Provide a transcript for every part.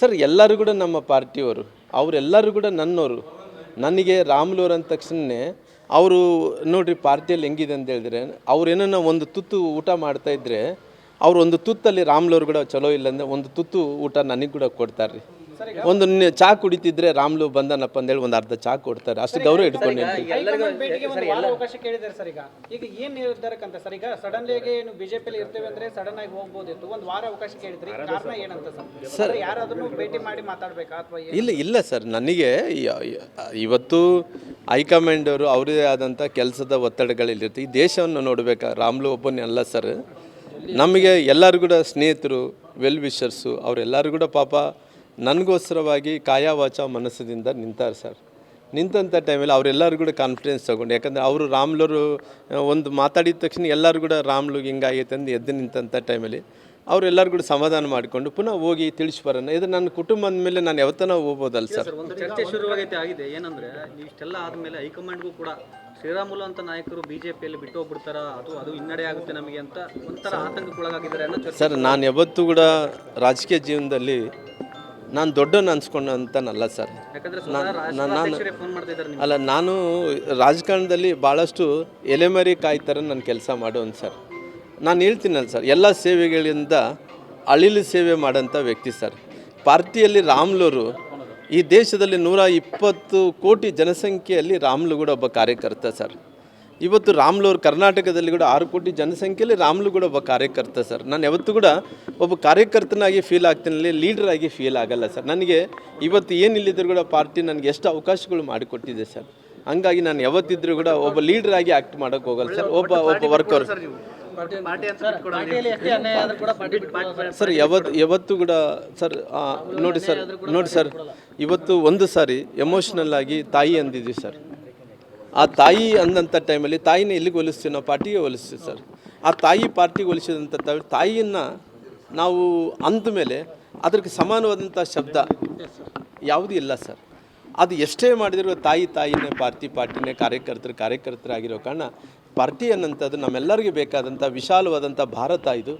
Sir, ಎಲ್ಲರೂ ಕೂಡ ನಮ್ಮ ಪಾರ್ಟಿಯವರು, ಅವರೆಲ್ಲರೂ ಕೂಡ ನನ್ನವರು ನನಗೆ ರಾಮ್ಲೂರ್ ಅಂದ ತಕ್ಷಣ ಅವರು ನೋಡ್ರಿ ಪಾರ್ಟಿಯಲ್ಲಿ ಹೆಂಗಿದೆ ಅಂತ ಹೇಳಿದ್ರೆ ಏನನ್ನ ಒಂದು ತುತ್ತು ಊಟ ಮಾಡ್ತಾ ಇದ್ರೆ, ಅವ್ರು ಒಂದು ತುತ್ತಲ್ಲಿ ರಾಮ್ಲೂರ್ ಕೂಡ ಚಲೋ ಇಲ್ಲ ಅಂದ್ರೆ ಒಂದು ತುತ್ತು ಊಟ ನನಗೆ ಕೂಡ ಕೊಡ್ತಾರೆ ರೀ ಒಂದು ಚಾ ಕುಡಿತಿದ್ರೆ ರಾಮ್ಲು ಬಂದನಪ್ಪ ಅಂದೇಳಿ ಒಂದು ಅರ್ಧ ಚಾ ಕೊಡ್ತಾರೆ. ಅಷ್ಟು ಗೌರವ ಇಟ್ಕೊಂಡು ಹೈಕಮಾಂಡ್ ಭೇಟಿಗೆ ಒಂದು ಅವಕಾಶ ಕೇಳಿದ್ದಾರೆ ಸರ್ ಈಗ. ಈಗ ಏನ್ ನಿರ್ಧಾರಕ್ಕಂತ ಸರ್? ಈಗ ಸಡನ್ ಆಗಿ ಏನು ಬಿಜೆಪಿಯಲ್ಲಿ ಇರ್ತೇವೆ ಅಂದ್ರೆ ಸಡನ್ ಆಗಿ ಹೋಗ್ಬೋದಿತ್ತು ಒಂದು ವಾರ ಅವಕಾಶ ಕೇಳಿದ್ರಿ. ಕಾರಣ ಏನಂತ ಸರ್? ಯಾರಾದ್ರೂ ಭೇಟಿ ಮಾಡಿ ಮಾತಾಡ್ಬೇಕಾ ಅಥವಾ ಇಲ್ಲ ಇಲ್ಲ ಸರ್. ನನಗೆ ಇವತ್ತು ಹೈಕಮಾಂಡ್ ಅವರು ಅವರದೇ ಆದಂಥ ಕೆಲಸದ ಒತ್ತಡಗಳಿರುತ್ತೆ ಈ ದೇಶವನ್ನು ನೋಡಬೇಕಾ? ರಾಮ್ಲು ಒಬ್ಬನೇ ಅಲ್ಲ ಸರ್. ನಮಗೆ ಎಲ್ಲರೂ ಕೂಡ ಸ್ನೇಹಿತರು ವೆಲ್ ವಿಷರ್ಸು ಅವರೆಲ್ಲರೂ ಕೂಡ ಪಾಪ ನನಗೋಸ್ಕರವಾಗಿ ಕಾಯ ವಾಚ ಮನಸ್ಸದಿಂದ ನಿಂತಾರೆ ಸರ್. ನಿಂತಂಥ ಟೈಮಲ್ಲಿ ಅವರೆಲ್ಲರೂ ಕೂಡ ಕಾನ್ಫಿಡೆನ್ಸ್ ತೊಗೊಂಡು ಯಾಕಂದರೆ ಅವರು ರಾಮ್ಲರು ಒಂದು ಮಾತಾಡಿದ ತಕ್ಷಣ ಎಲ್ಲರೂ ಕೂಡ ರಾಮ್ಲುಗೆ ಹಿಂಗಾಗೈತೆ ಅಂದು ಎದ್ದು ನಿಂತಂಥ ಟೈಮಲ್ಲಿ ಅವರೆಲ್ಲರೂ ಕೂಡ ಸಮಾಧಾನ ಮಾಡಿಕೊಂಡು ಪುನಃ ಹೋಗಿ ತಿಳಿಸಿ ಬರೋಣ ಇದು ನನ್ನ ಕುಟುಂಬದ ಮೇಲೆ ನಾನು ಯಾವತ್ತನ ಹೋಗ್ಬೋದಲ್ಲ ಸರ್. ಚರ್ಚೆ ಶುರುವಾಗೈತೆ ಆಗಿದೆ. ಏನಂದರೆ ಇಷ್ಟೆಲ್ಲ ಆದಮೇಲೆ ಹೈಕಮಾಂಡ್ಗೂ ಕೂಡ ಶ್ರೀರಾಮುಲು ಅಂತ ನಾಯಕರು ಬಿಜೆಪಿಯಲ್ಲಿ ಬಿಟ್ಟು ಹೋಗ್ಬಿಡ್ತಾರ ಅದು ಅದು ಹಿನ್ನಡೆ ಆಗುತ್ತೆ ನಮಗೆ ಅಂತ ಒಂಥರ ಆತಂಕಕ್ಕೊಳಗಾಗಿದ್ದಾರೆ ಸರ್ ನಾನು ಯಾವತ್ತೂ ಕೂಡ ರಾಜಕೀಯ ಜೀವನದಲ್ಲಿ ನಾನು ದೊಡ್ಡವನು ಅನ್ಸ್ಕೊಂಡಂತನಲ್ಲ ಸರ್. ನಾನು ಅಲ್ಲ ನಾನು ರಾಜಕಾರಣದಲ್ಲಿ ಭಾಳಷ್ಟು ಎಲೆಮರಿ ಕಾಯಿ ಥರ ನಾನು ಕೆಲಸ ಮಾಡೋನು ಸರ್. ನಾನು ಹೇಳ್ತೀನಲ್ಲ ಸರ್ ಎಲ್ಲ ಸೇವೆಗಳಿಂದ ಅಳಿಲು ಸೇವೆ ಮಾಡೋಂಥ ವ್ಯಕ್ತಿ ಸರ್. ಪಾರ್ಟಿಯಲ್ಲಿ ರಾಮ್ಲೂರು ಈ ದೇಶದಲ್ಲಿ ನೂರ ಇಪ್ಪತ್ತು ಕೋಟಿ ಜನಸಂಖ್ಯೆಯಲ್ಲಿ ರಾಮ್ಲು ಕೂಡ ಒಬ್ಬ ಕಾರ್ಯಕರ್ತ ಸರ್. ಇವತ್ತು ರಾಮ್ಲೂರು ಕರ್ನಾಟಕದಲ್ಲಿ ಕೂಡ ಆರು ಕೋಟಿ ಜನಸಂಖ್ಯೆಯಲ್ಲಿ ರಾಮ್ಲು ಕೂಡ ಒಬ್ಬ ಕಾರ್ಯಕರ್ತ ಸರ್. ನಾನು ಯಾವತ್ತೂ ಕೂಡ ಒಬ್ಬ ಕಾರ್ಯಕರ್ತನಾಗಿ ಫೀಲ್ ಆಗ್ತೀನಿ ಲೀಡರ್ ಆಗಿ ಫೀಲ್ ಆಗಲ್ಲ ಸರ್. ನನಗೆ ಇವತ್ತು ಏನಿಲ್ಲಿದ್ದರೂ ಕೂಡ ಪಾರ್ಟಿ ನನಗೆ ಎಷ್ಟು ಅವಕಾಶಗಳು ಮಾಡಿಕೊಟ್ಟಿದೆ ಸರ್. ಹಂಗಾಗಿ ನಾನು ಯಾವತ್ತಿದ್ರೂ ಕೂಡ ಒಬ್ಬ ಲೀಡರ್ ಆಗಿ ಆಕ್ಟ್ ಮಾಡೋಕೆ ಹೋಗಲ್ಲ ಸರ್. ಒಬ್ಬ ಒಬ್ಬ ವರ್ಕರ್ ಸರ್ ಯಾವತ್ತು ಯಾವತ್ತು ಕೂಡ ಸರ್ ನೋಡಿ ಸರ್ ನೋಡಿ ಸರ್. ಇವತ್ತು ಒಂದು ಸಾರಿ ಎಮೋಷ್ನಲ್ ಆಗಿ ತಾಯಿ ಅಂದಿದ್ವಿ ಸರ್. ಆ ತಾಯಿ ಅಂದಂಥ ಟೈಮಲ್ಲಿ ತಾಯಿನ ಎಲ್ಲಿಗೆ ಹೋಲಿಸ್ತೀವಿ ನಾವು ಪಾರ್ಟಿಗೆ ಹೋಲಿಸ್ತೀವಿ ಸರ್ ಆ ತಾಯಿ ಪಾರ್ಟಿಗೆ ಹೋಲಿಸಿದಂಥ ತಾಯಿಯನ್ನು ನಾವು ಅಂದಮೇಲೆ ಅದಕ್ಕೆ ಸಮಾನವಾದಂಥ ಶಬ್ದ ಯಾವುದೂ ಇಲ್ಲ ಸರ್ ಅದು ಎಷ್ಟೇ ಮಾಡಿದರೂ ತಾಯಿ ತಾಯಿನೇ ಪಾರ್ಟಿ ಪಾರ್ಟಿನೇ ಕಾರ್ಯಕರ್ತರು ಕಾರ್ಯಕರ್ತರಾಗಿರೋ ಕಾರಣ ಪಾರ್ಟಿ ಅನ್ನೋಂಥದ್ದು ನಮ್ಮೆಲ್ಲರಿಗೂ ಬೇಕಾದಂಥ ವಿಶಾಲವಾದಂಥ ಭಾರತ ಇದು.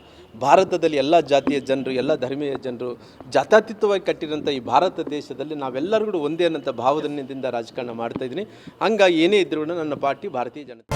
ಭಾರತದಲ್ಲಿ ಎಲ್ಲ ಜಾತಿಯ ಜನರು, ಎಲ್ಲ ಧರ್ಮೀಯ ಜನರು ಜಾತ್ಯತೀತವಾಗಿ ಕಟ್ಟಿರೋಂಥ ಈ ಭಾರತ ದೇಶದಲ್ಲಿ ನಾವೆಲ್ಲರೂ ಕೂಡ ಒಂದೇ ಅನ್ನೋಂಥ ಭಾವದಿಂದ ರಾಜಕಾರಣ ಮಾಡ್ತಾ ಇದ್ದೀನಿ. ಹಂಗಾಗಿ ಏನೇ ಇದ್ರೂ ನನ್ನ ಪಾರ್ಟಿ ಭಾರತೀಯ ಜನತಾ.